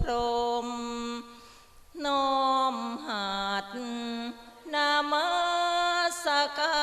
พรมน้อมหัดนามสกา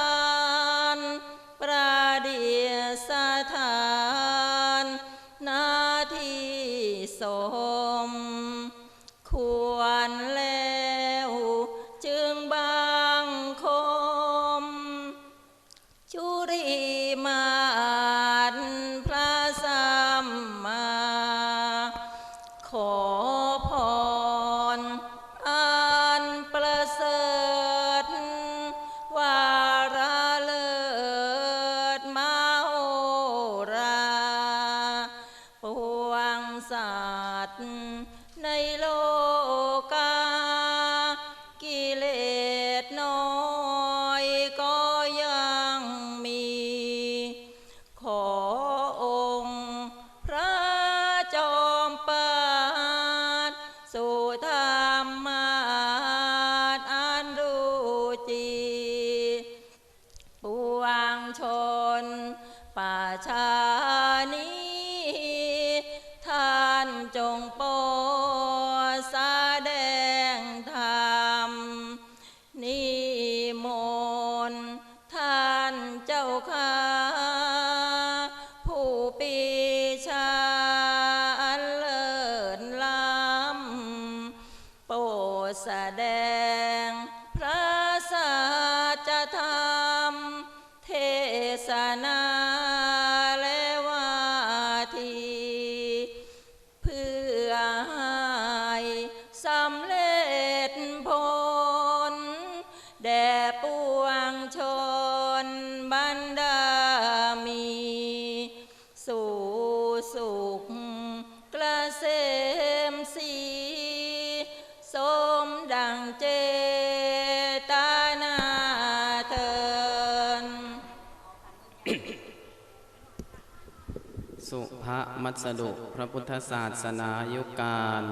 สุภมัสดุพระพุทธศาสนายุการ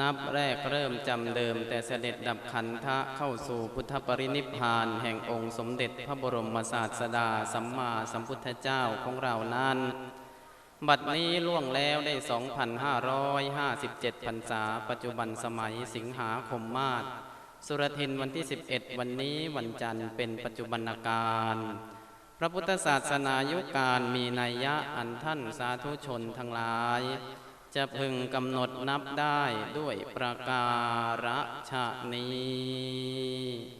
นับแรกเริ่มจำเดิม แต่เสด็จดับขันธะเข้าสู่พุทธปรินิพพาน แห่งองค์สมเด็จพระบรมศาสดาสัมมาสัมพุทธเจ้าของเรานั้น บัดนี้ล่วงแล้วได้ 2,557พรรษา ปัจจุบันสมัยสิงหาคมมาศสุรทินวันที่ 11 วันนี้วันจันทร์เป็นปัจจุบันการ พระพุทธศาสนายุคการมีนัยยะอันท่านสาธุชนทั้งหลาย จะพึงกำหนดนับได้ด้วยประการฉะนี้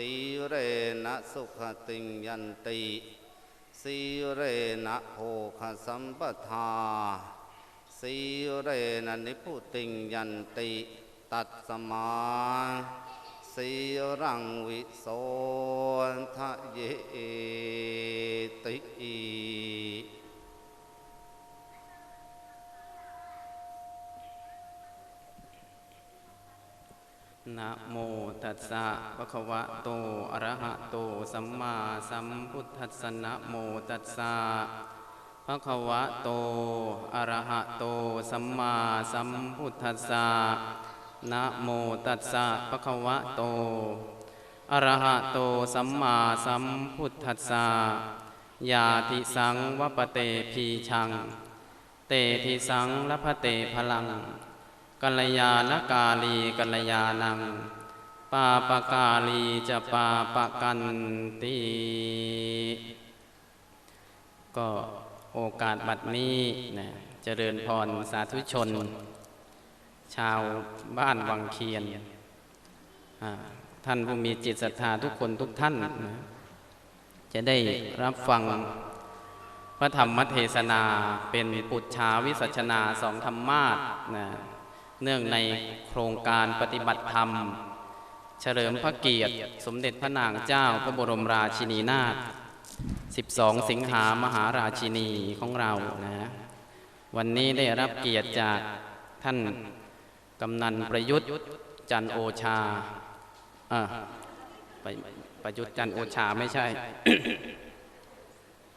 สีเรนะสุขติงยันติสีเรนะโภคสัมปทาสีเรนะนิพุติงยันติ ตัดสมาสีรังวิโสทะเยติ นะโมตัสสะภะคะวะโต อะระหะโต สัมมาสัมพุทธัสสะนะโมตัสสะภะคะวะโต อะระหะโต สัมมาสัมพุทธัสสะนะโมตัสสะภะคะวะโต อะระหะโต สัมมาสัมพุทธัสสะยาติสังวปเตพีชัง เตทิสังลพเตพลัง กัลยาณกาลีกัลยาณัง ปาปกาลีจะปาปกันติก็โอกาสบัดนี้นะเจริญพรสาธุชน ชาวบ้านวังเคียน ท่านผู้มีจิตศรัทธาทุกคนทุกท่านนะจะได้รับฟังพระธรรมเทศนาเป็นปุจฉาวิสัชนาสองธรรมาสนะ เนื่องในโครงการปฏิบัติธรรม เฉลิมพระเกียรติ สมเด็จพระนางเจ้าพระบรมราชินีนาถ 12 สิงหามหาราชินีของเรานะ วันนี้ได้รับเกียรติจากท่านกำนันประยุทธ์จันโอชาอ่าปประยุทธ์จันโอชาไม่ใช่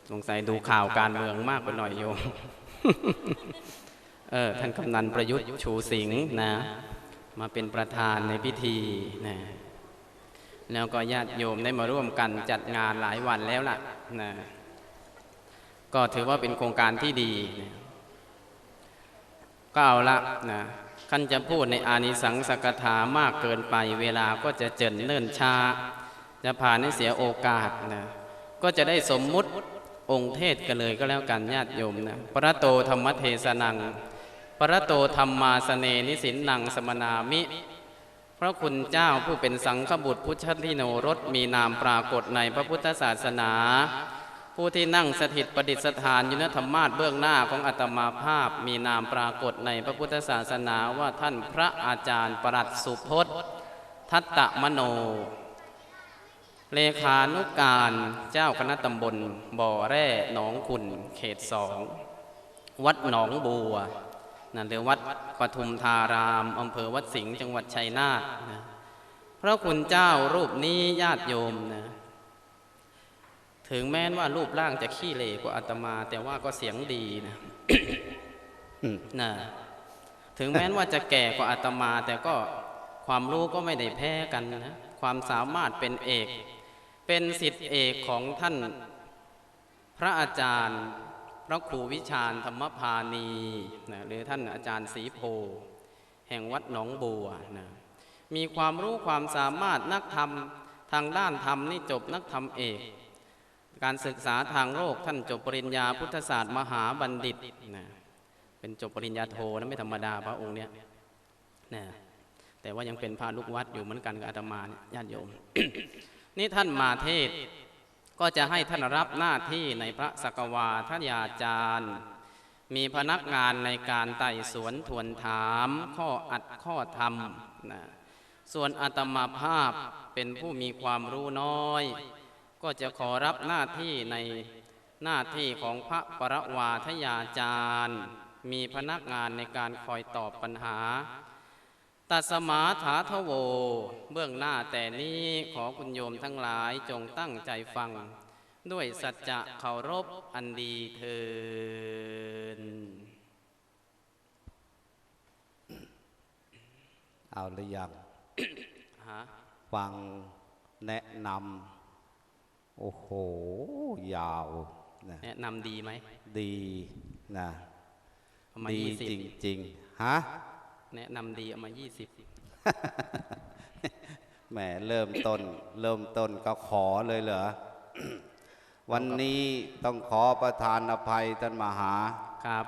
สงสัยดูข่าวการเมืองมากไปหน่อยโยม เออท่านกำนันประยุทธ์ชูสิงห์นะ มาเป็นประธานในพิธีนะแล้วก็ญาติโยมได้มาร่วมกันจัดงานหลายวันแล้วล่ะนะก็ถือว่าเป็นโครงการที่ดีนะก็เอาละนะขั้นจะพูดในอานิสังสกถามากเกินไป เวลาก็จะเจินเนิ่นช้าจะผ่านให้เสียโอกาสนะก็จะได้สมมุติองค์เทศกันเลยก็แล้วกันญาติโยมนะประโตธรรมเทศนัง ปรโตธรรมาสเนนิสินนังสมนามิ พระคุณเจ้าผู้เป็นสังฆบุตรพุทธทิโนรสมีนามปรากฏในพระพุทธศาสนา ผู้ที่นั่งสถิตประดิษฐานยู่ณธรรมาสเบื้องหน้าของอัตมาภาพมีนามปรากฏในพระพุทธศาสนาว่าท่านพระอาจารย์ปรัดสุพจน์ทัตตมโน เลขานุการเจ้าคณะตำบล บ่อแร่หนองขุนเขตสอง วัดหนองบัว นั่นหรือวัดปทุมธารามอำเภอวัดสิงห์จังหวัดชัยนาทนะพระคุณเจ้ารูปนี้ญาติโยมนะถึงแม้นว่ารูปร่างจะขี้เหร่กว่าอาตมา แต่ว่าก็เสียงดีนะนะถึงแม้นว่าจะแก่กว่าอาตมา แต่ก็ความรู้ก็ไม่ได้แพ้กันนะความสามารถเป็นเอก เป็นสิทธิเอกของท่าน พระอาจารย์ พระครูวิชาญธรรมพานีนะหรือท่านอาจารย์ศรีโพ แห่งวัดหนองบัวนะมีความรู้ความสามารถนักธรรมทางด้านธรรมนี่จบนักธรรมเอก การศึกษาทางโลกท่านจบปริญญาพุทธศาสตร์มหาบัณฑิตนะเป็นจบปริญญาโทนะไม่ธรรมดาพระองค์เนี้ยนะแต่ว่ายังเป็นพระลูกวัดอยู่เหมือนกันกับอาตมาเนี่ยญาติโยม นี่ท่านมาเทศ ก็จะให้ท่านรับหน้าที่ในพระสกวาทยาจารย์ มีพนักงานในการไต่สวนทวนถาม ข้ออัดข้อธรรมนะส่วนอาตมาภาพเป็นผู้มีความรู้น้อย ก็จะขอรับหน้าที่ในหน้าที่ของพระปรวาทยาจารย์ มีพนักงานในการคอยตอบปัญหา ตัสมาถาทโว เบื้องหน้าแต่นี้ขอคุณโยมทั้งหลายจงตั้งใจฟัง ด้วยสัจจะเคารพอันดีเทินเอาหรือยังฮะฟังแนะนำโอ้โห ยาวนะแนะนำดีไหม ดีนะเอามาดียี่สิบจริง ๆ ฮะ แนะนำดีเอามายี่สิบแหมเริ่มต้น เริ่มต้นก็ขอเลยเหรอ วันนี้ต้องขอประทานอภัยท่านมหาครับ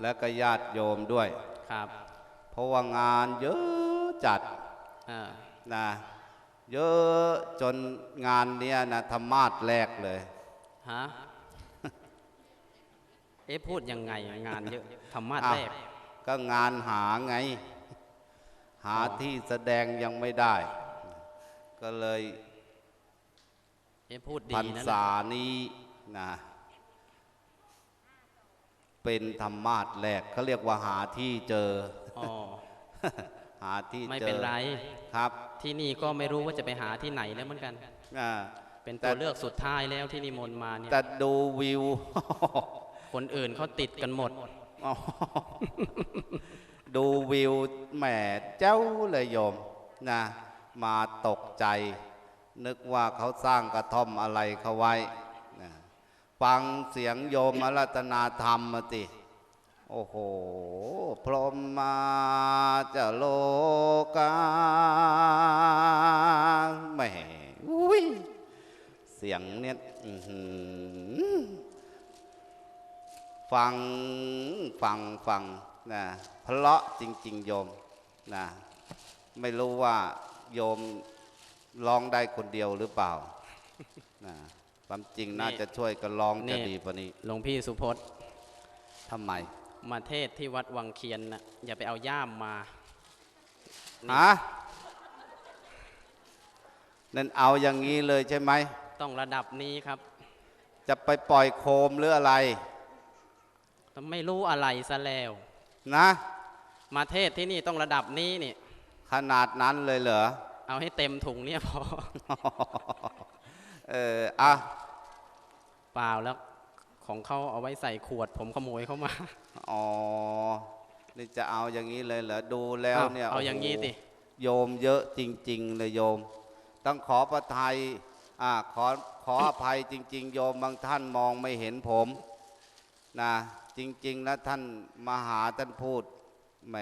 และก็ญาติโยมด้วยครับ เพราะว่างานเยอะจัดอ่านะเยอะจนงานเนี้ยนะธรรมาสแรกเลยฮะเอ๊ะพูดยังไงอะงานเยอะธรรมะอ้าวแรก ก็งานหาไง หาอ๋อที่แสดงยังไม่ได้ ก็เลยเอ๊ะพูดพรดีรนะษานี้นะเป็นธรรมาสแรกเขาเรียกว่าหาที่เจออ๋อหาที่ไม่เจอเป็นไรครับ ที่นี่ก็ไม่รู้ว่าจะไปหาที่ไหนแล้วเหมือนกันอ่าเป็นแต่ตัวเลือกสุดท้ายแล้วที่นิมนต์มาเนี่ยแต่ดูวิว คนอื่นเขาติดกันหมดอ๋อ ดูวิวแหมเจ้าเลยโยมนะมาตกใจ นึกว่าเขาสร้างกระท่อมอะไรเขาไว้นะฟังเสียงโยมอรัตนาธรรมมาติ โอ้โห พรหมมาจะโลกาแหมอุ้ยเสียงเนี่ย ฟังฟังฟังนะเพราะจริง ๆ โยมนะไม่รู้ว่าโยมร้องได้คนเดียวหรือเปล่านะความจริงน่าจะช่วยกันร้องนี่จะดีกว่านี้หลวงพี่สุพจน์ทำไม มาเทศที่วัดวังเคียนนะอย่าไปเอาย่ามมาฮะนั่นเอาอย่างนี้เลยใช่ไหม ต้องระดับนี้ครับ จะไปปล่อยโคมหรืออะไร ไม่รู้อะไรซะแล้ว นะ มาเทศที่นี่ต้องระดับนี้นี่ ขนาดนั้นเลยเหรอ เอาให้เต็มถุงเนี่ยพอ เอออะเปล่าแล้วของเขาเอาไว้ใส่ขวด ผมขโมยเข้ามา อ๋อ นี่จะเอาอย่างนี้เลยเหรอ ดูแล้วอ้าวเนี่ยเอาอย่างนี้โโหสิ โยมเยอะจริง ๆ เลยโยม ต้องขอประทายอ่าขอขออภัยจริง ๆ โยมบางท่านมองไม่เห็นผม นะ จริงๆนะท่านมาหาท่านพูดแหม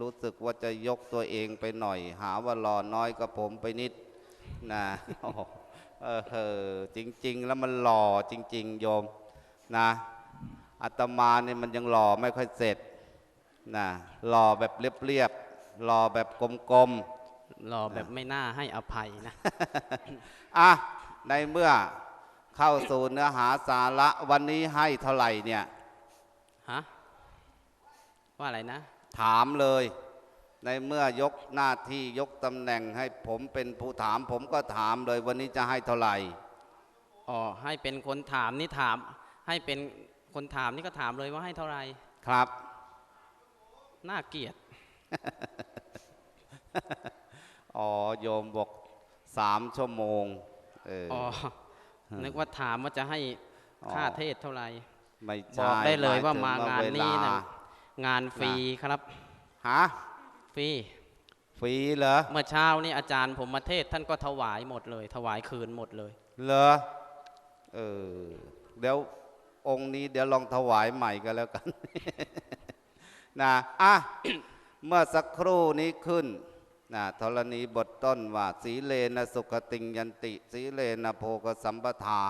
รู้สึกว่าจะยกตัวเองไปหน่อย หาว่าหล่อน้อยกับผมไปนิดนะโอ้โหเออเออจริง ๆ แล้วมันหล่อจริง ๆ โยมนะอาตมาเนี่ยมันยังหล่อไม่ค่อยเสร็จนะหล่อแบบเรียบๆหล่อแบบกลมๆรอแบบไม่น่าให้อภัยนะอะในเมื่อเข้าสู่เนื้อหาสาระวันนี้ให้เท่าไหร่เนี่ย ฮะว่าอะไรนะ ถามเลย ในเมื่อยกหน้าที่ยกตำแหน่งให้ผมเป็นผู้ถาม ผมก็ถามเลยวันนี้จะให้เท่าไหร่อ๋อให้เป็นคนถามนี่ถาม ให้เป็นคนถามนี่ก็ถามเลยว่าให้เท่าไหร่ครับน่าเกลียดอ๋อโยมบอกสามชั่วโมงเอออ๋อนึกว่าถามว่าจะให้อ๋อค่าเทศเท่าไหร่ ไม่บใช่อกได้เลยหว่ามถึมางานเวนี้ลนะงานฟรีครับฮะฟรีฟรีเหรอ เมื่อเช้านี่อาจารย์ผมมาเทศท่านก็ถวายหมดเลย ถวายคืนหมดเลย เหรอ เออ เดี๋ยวองค์นี้เดี๋ยวลองถวายใหม่กันแล้วกัน นะอะ เมื่อสักครู่นี้ขึ้นนะธรณีบทต้นว่า สีเลนะสุขติงยันติ สีเลนะโภกสัมปทา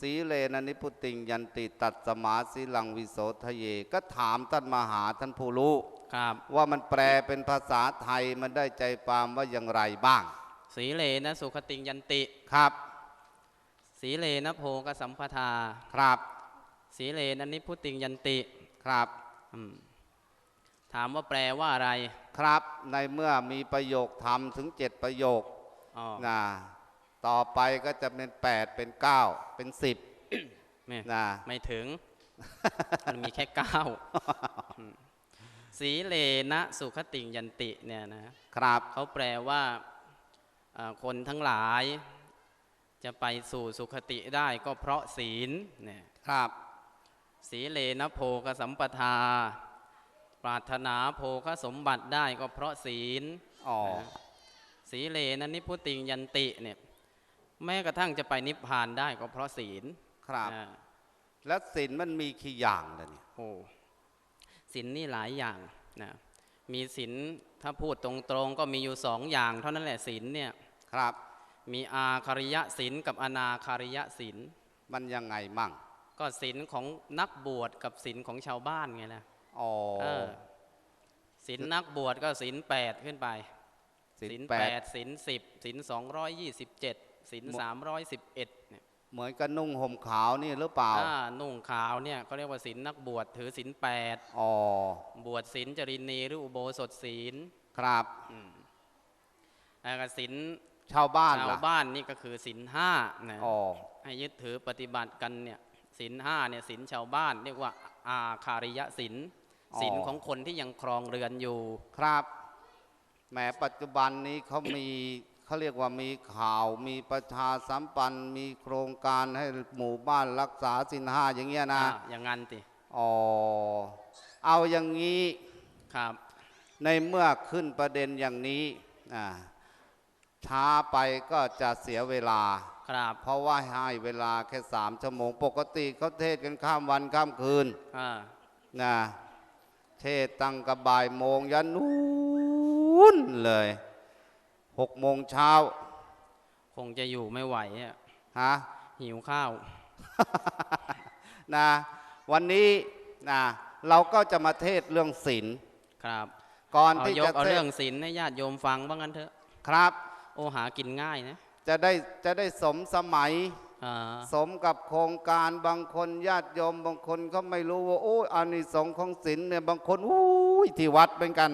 สีเลนะนิพุติงยันติตัดสมาสีลังวิโสทะเย ก็ถามท่านมหาท่านผู้รู้ครับว่ามันแปลเป็นภาษาไทยมันได้ใจความว่าอย่างไรบ้าง สีเลนะสุขติงยันติครับ สีเลนะโพกสัมปทาครับ สีเลนะนิพุติงยันติครับอืมถามว่าแปลว่าอะไรครับ ในเมื่อมีประโยคธรรมถึงเจ็ดประโยคอ๋อนะ ต่อไปก็จะเป็น8เป็น9เป็นไม่10นะไม่ถึง มันมีแค่เก้าอืมสีเลนะสุขติงยันติเนี่ยนะครับเขาแปลว่าอ่าคนทั้งหลาย จะไปสู่สุขติได้ก็เพราะศีลเนี่ยครับสีเลนะโพกสัมปทา ปรารถนาโพคสมบัติได้ก็เพราะศีลอ๋อสีเลนะนิพุติงยันติเนี่ย แม้กระทั่งจะไปนิพพานได้ก็เพราะศีลครับ อ่าแล้วศีลมันมีกี่อย่างล่ะเนี่ยโอ้ศีลนี่หลายอย่างนะมีศีลถ้าพูดตรงๆก็มีอยู่สองอย่าง เท่านั้นแหละศีลเนี่ยครับ มีอาคาริยะศีลกับอนาคาริยะศีลมันยังไงมั่งก็ศีลของนักบวชกับศีลของชาวบ้านไงนะอ๋อเออศีลนักบวชก็ศีลแปดขึ้นไปศีศีลลแปแปดดศีลสิบศีลสองร้อยยี่สิบเจ็ด ศีลสามร้อยสิบเอ็ดเนี่ยเหมือนกับนุ่งห่มขาวนี่หรือเปล่าถ้านุ่งขาวเนี่ยเขาเรียกว่าศีลนักบวชถือศีลแปดอ๋อบวชศีลจรินีหรืออุโบสถศีลครับแล้วก็ศีลชาวบ้านชาวล่ะบ้านนี่ก็คือศีลห้านะอ๋อให้ยึดถือปฏิบัติกันเนี่ยศีลห้าเนี่ยศีลชาวบ้าน เรียกว่าอาคาริยศีลศีลของคนที่ยังครองเรือนอยู่ครับแหมปัจจุบันนี้เขามี เขาเรียกว่ามีข่าวมีประชาสัมพันธ์ มีโครงการให้หมู่บ้านรักษาสินห้าอย่างเงี้ยนะอ่าอย่างนั้นติอ๋อเอาอย่างนี้ครับ ในเมื่อขึ้นประเด็นอย่างนี้อ่าช้าไปก็จะเสียเวลาครับ เพราะว่าให้เวลาแค่สามชั่วโมง ปกติเขาเทศกันข้ามวันข้ามคืนอ่านะเทศตั้งกระบ่ายโมงยันนู้นเลย หกโมงเช้าคงจะอยู่ไม่ไหวอะฮะหิวข้าวนะวันนี้นะเราก็จะมาเทศเรื่องศีลครับก่อนเอาที่ยจะกเอาเทศเรื่องศีลให้ญาติโยมฟังบ้างกันเถอะครับ โอหากินง่ายนะจะได้จะได้สมสมัยอ่าสมกับโครงการบางคนญาติโยมบางคนเขาไม่รู้ว่าโอ้ยอานิสงส์ของศีลเนี่ยบางคนอุ้ยที่วัดเป็นกัน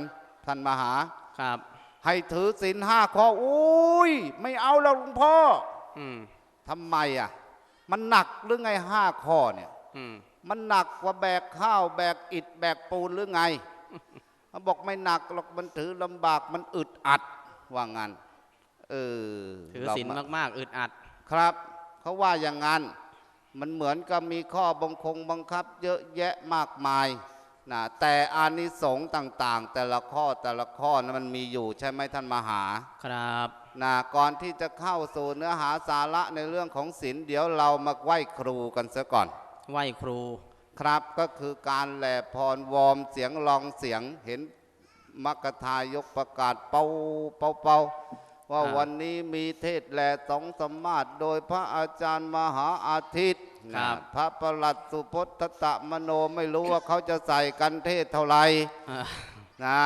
ท่านมหาครับ ให้ถือศีลห้าข้ออุ้ยไม่เอาแล้วหลวงพ่ออืมทำไมอะ มันหนักหรือไงห้าข้อเนี่ยอืมมันหนักกว่าแบกข้าวแบกอิฐแบกปูนหรือไงเขาบอกไม่หนักหรอกมันถือลำบากมันอึดอัดว่างั้นเออถือเราศีลมมากๆอึดอัด ครับเขาว่าอย่างนั้น มันเหมือนกับมีข้อบังคงบังคับ เยอะแยะมากมาย นะแต่อานิสงส์ต่างๆ แต่ละข้อแต่ละข้อนะมันมีอยู่ใช่ไหมท่านมหาครับนะก่อนที่จะเข้าสู่เนื้อหาสาระในเรื่องของศีลเดี๋ยวเรามาไหว้ครูกันซะก่อน ไหว้ครูครับก็คือการแหล่พรวอร์มเสียงลองเสียงเห็นมักกะทายกประกาศเป่าเป่าเป่าว่าอ่าวันนี้มีเทศแหล่สองสมมาตรโดยพระอาจารย์มหาอาทิตย์ครับ นะพระประหลัดสุพจน์ตะมโนไม่รู้ว่าเขาจะใส่กันเทศเท่าไหร่อ่านะ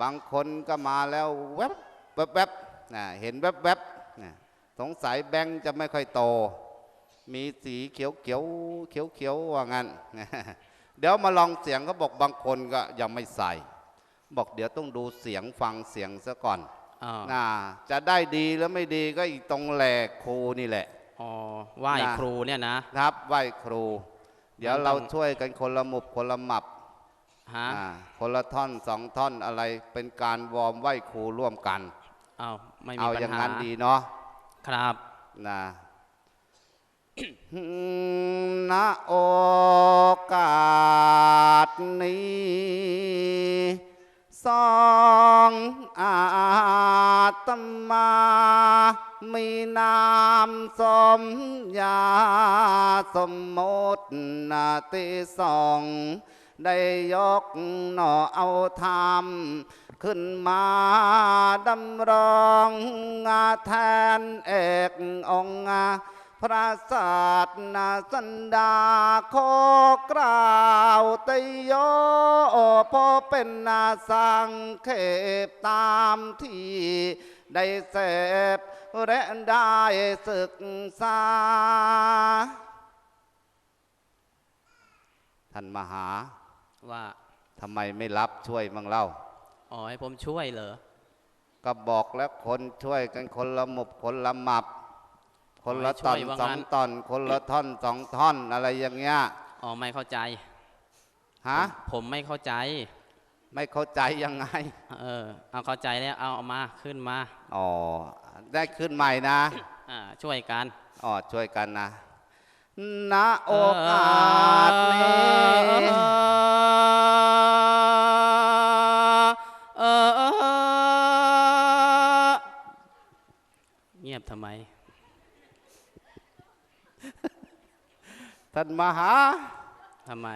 บางคนก็มาแล้วแวบแวบแวบนะเห็นแวบแวบนะสงสัยแบงค์จะไม่ค่อยโต มีสีเขียวเขียวเขียวเขียวว่างั้นเดี๋ยวมาลองเสียงเขาบอกบางคนก็ยังไม่ใส่ บอกเดี๋ยวต้องดูเสียงฟังเสียงซะก่อนอ่านะจะได้ดีหรือไม่ดีก็อีกตรงแหลกครูนี่แหละ อ๋อไหว้นะครูเนี่ยนะครับไหว้ครู เดี๋ยวมันต้องเราช่วยกันคนละหมุบคนละหมับฮะอ่าคนละท่อนสองท่อนอะไรเป็นการวอร์มไหว้ครูร่วมกันอ้าวไม่มีเอาปัญอย่างหานั้นดีเนาะครับนะณโอกาสนี้ สองอาตมามีนามสมยาสมมตินาติสองได้ยกหน่อเอาธรรม ขึ้นมาดำรงงาแทนเอกองค์ พระศาสนาสันดาขอกล่าวแตโยพอเป็นนาสังเขปตามที่ได้เสพและได้ศึกษา ท่านมหาว่าทำไมไม่รับช่วยมั่งเล่า อ๋อให้ผมช่วยเหรอ ก็บอกแล้วคนช่วยกันคนละหมบคนละหมับ คนละตอนช่วยว่าสองงั้นตอน คนละท่อนสองท่อนอะไรอย่างเงี้ยอ๋อไม่เข้าใจฮะผมไม่เข้าใจ ไม่เข้าใจยังไง เออ เอาเข้าใจแล้วเอาเอามาขึ้นมาอ๋อได้ขึ้นใหม่นะอ่าช่วยกันอ๋อช่วยกันนะณโอกาสนี้เออเออเงียบทำไม ท่านมหาทำไม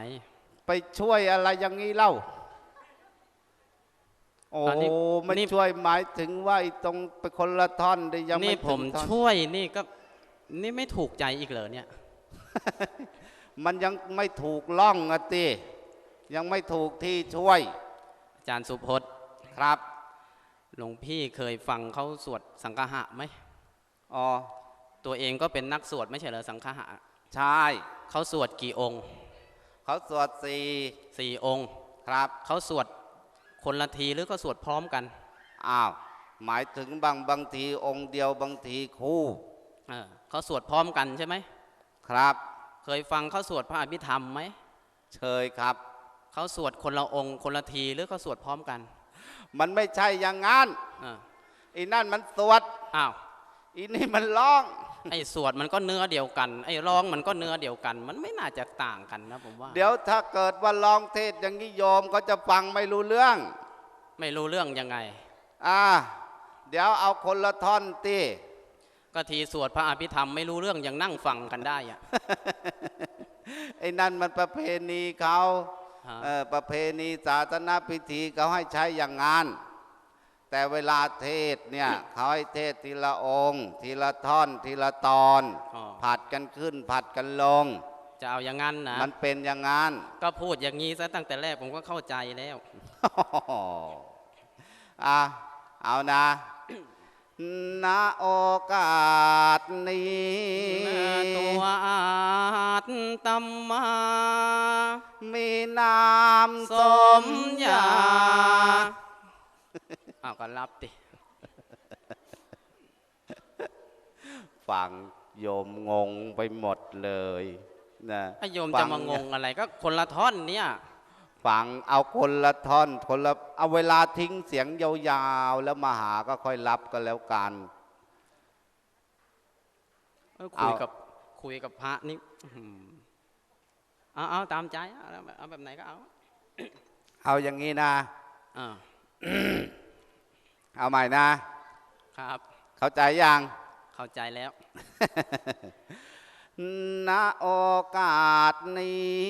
ไปช่วยอะไรอย่างนี้เล่า โอ้อันนี้ไม่นี่ ช่วยหมายถึงว่าไอ้ตรงไปคนละท่อนได้ยังนี่ไม่ผถึมงท่อนช่วยนี่ก็นี่ไม่ถูกใจอีกเหรอเนี่ย มันยังไม่ถูกล่องอะติยังไม่ถูกที่ช่วยอาจารย์สุพจน์ครับ หลวงพี่เคยฟังเขาสวดสังฆะไหม อ๋อ ตัวเองก็เป็นนักสวดไม่ใช่เหรอสังฆะ ใช่เขาสวดกี่องค์เขาสวดสี่สี่องค์ครับเขาสวดคนละทีหรือก็สวดพร้อมกันอ้าวหมายถึงบางบางทีองค์เดียวบางทีคู่เออเขาสวดพร้อมกันใช่ไหมครับ เคยฟังเขาสวดพระอภิธรรมไหมเชยครับเขาสวดคนละองค์ คนละทีหรือเขาสวดพร้อมกัน มันไม่ใช่อย่างงั้นเอออีนั่นมันสวดอ้าวอีนี่มันร้อง ไอ้สวดมันก็เนื้อเดียวกัน ไอ้ร้องมันก็เนื้อเดียวกัน มันไม่น่าจะต่างกันนะผมว่า เดี๋ยวถ้าเกิดว่าลองเทศอย่างนี้โยมก็จะฟังไม่รู้เรื่อง ไม่รู้เรื่องยังไง อ่า เดี๋ยวเอาคนละท่อนตีก็ทีสวดพระอภิธรรมไม่รู้เรื่องยังนั่งฟังกันได้อะไอ้นั่นมันประเพณีเขาฮะเออประเพณีศาสนาพิธีเขาให้ใช้อย่างงาน แต่เวลาเทศเนี่ยเขาให้เทศทีละองค์ ทีละท่อนทีละตอน อ๋อ ผัดกันขึ้นผัดกันลง จะเอาอย่างนั้นนะมันเป็นอย่างงานก็พูดอย่างนี้ซะตั้งแต่แรกผมก็เข้าใจแล้ว อะเอานะ ณโอกาสนี้ตัวอาตตมมา มีนามสสมมญายา เอาก็รับดิฟังโยมงงไปหมดเลยนะไอ้โยมจะมางงอะไรก็คนละท่อนเนี่ยฟังเอาคนละท่อนคนละเอาเวลาทิ้งเสียงยาวๆแล้วมาหาก็ค่อยรับกันแล้วกันคุยเอากับคุยกับพระนี่อื้อหือเอาเอาตามใจเอาเอาแบบไหนก็เอา เอาอย่างนี้นะอ่า เอาใหม่นะ ครับ เข้าใจยัง เข้าใจแล้ว ณโอกาสนี้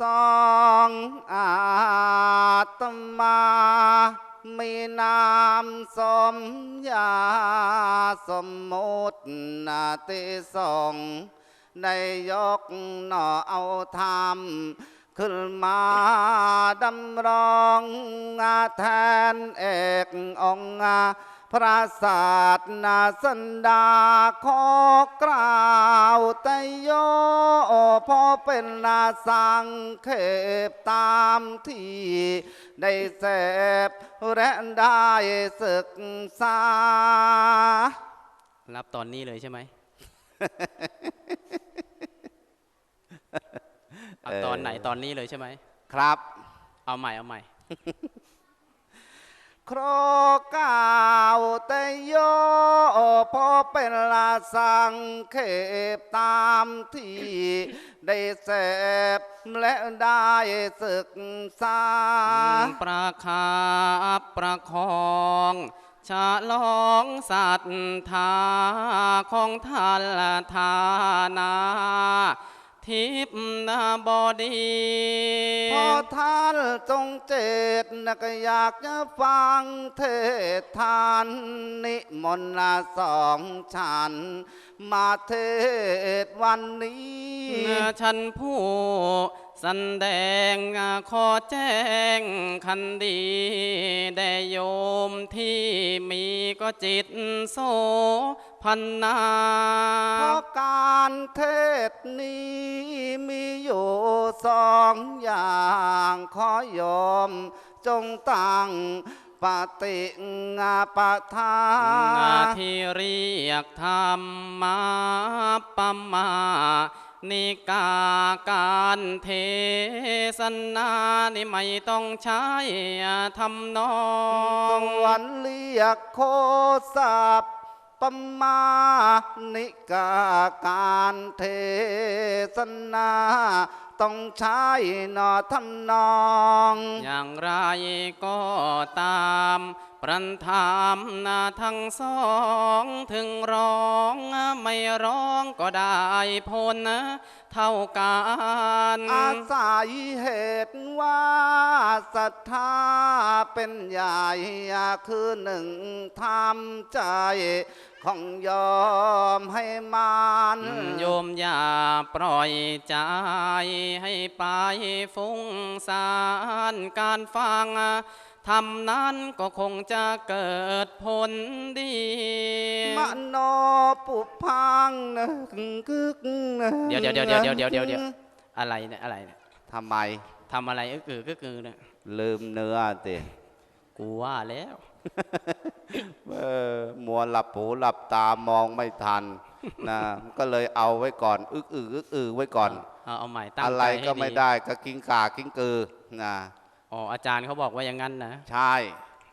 สองอาตมามีนามสมยาสมมุตินาติสงฆ์ได้ยกหน่อเอาธรรม ขึ้นมาดำรงแทนเอกองค์พระศาสนาสันดาขอกล่าวต่โยพอเป็นนาสังเขปตามที่ได้เสพและได้ศึกษา รับตอนนี้เลยใช่ไหม เอาตอนไหนตอนนี้เลยใช่ไหมครับ เอาใหม่เอาใหม่ครกล่าวแต่โยพอเป็นลาสังเขปตามที่ได้เสพและได้ศึกษา ประคาประคองฉลองศรัทธาของท่านทานา ทิพนาบดี พอท่านจงเจตนะก็อยากจะฟังเทศทาน นิมนต์ละสองฉัน มาเทศวันนี้ฉันผู้สันแดงขอแจ้งคันดีแด่โยมที่มีก็จิตโส พันนาเพราะการเทศนี้มีอยู่สองอย่างขอโยม จงตั้งปฏิงาปทานาที่เรียกธรรมมาปมานิกาการเทศนานี่ไม่ต้องใช้ทำนอสงวรรค์เรียกโคสับป มานิกาการเทศนาต้องใช้หนอทำนอง อย่างไรก็ตามประธามนาทั้งสองถึงร้องไม่ร้องก็ได้ผล เท่ากันอาศัยเหตุว่าศรัทธาเป็นใหญ่คือหนึ่งทำใจของยอมให้มันโยมอย่าปล่อยใจให้ไปฟุ้งสารการฟัง ทำนั้นก็คงจะเกิดผลดีมโนปุพังนึกกึกนึกเดี๋ยวเดี๋ยวเดี๋ยวเดี๋ยวเดี๋ยวเดี๋ยวเดี๋ยวอะไรเนี่ยอะไรเนี่ยทำไมทำอะไรก็คือก็คือเนี่ยลืมเนื้อติกูว่าแล้วเออมัวหลับหูหลับตามองไม่ทันนะก็เลยเอาไว้ก่อน อึกอึกอึกอึกไว้ก่อนเอาเอาใหม่ตั้งอะไรใจให้ก็ไม่ได้ก็กิ้งกากิ้งกือนะ อ๋ออาจารย์เขาบอกว่าอย่างนั้นนะใช่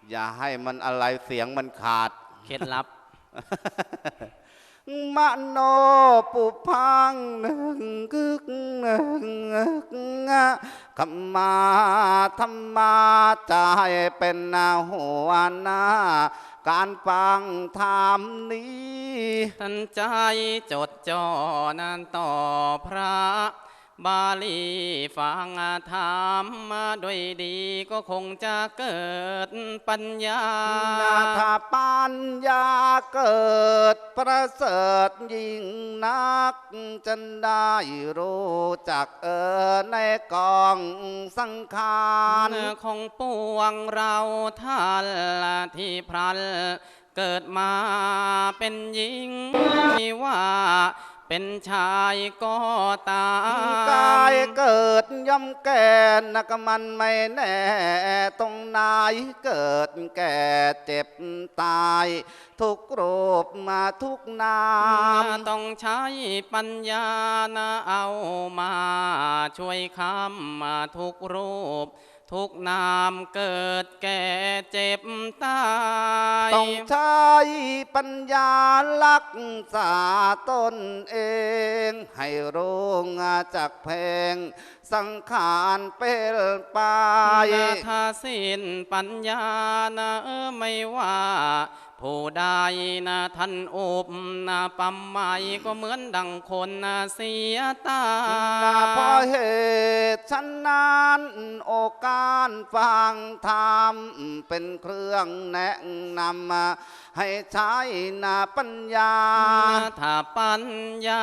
อย่าให้มันอะไรเสียงมันขาด เคล็ดลับ มโนปุพังหนึ่งกึกหนึ่งงะขมาธรรมาใจเป็นนาหัวหน้า การฟังธรรมนี้ ท่านใจจดจ่อนั้นต่อพระ บาลีฟังธรรมมาด้วยดีก็คงจะเกิดปัญญานาถาปัญญาเกิดประเสริฐยิ่งนักจะได้รู้จักเออในกองสังขารเนื้อของปวงเราท่านที่พลันเกิดมาเป็นหญิงไม่ว่า เป็นชายก็ตามกายเกิดย่อมแก่นักมันไม่แน่ตรงไหนเกิดแก่เจ็บตาย ทุกรูปมาทุกนามต้องใช้ปัญญานะเอามา ช่วยคำมาทุกรูป ทุกนามเกิดแก่เจ็บตาย ต้องใช้ปัญญาลักษาตนเอง ให้รู้งาจากเพลง สังขารเป็นไปนาทาสินปัญญานะไม่ว่า ผู้ใดนะท่านอบนะปั๊มไม่ก็เหมือนดังคนนะเสียตานาเพราะเหตุฉันนั้นโอกาสฟังธรรมเป็นเครื่องแนะนำให้ใช้นาปัญญาถ้าปัญญา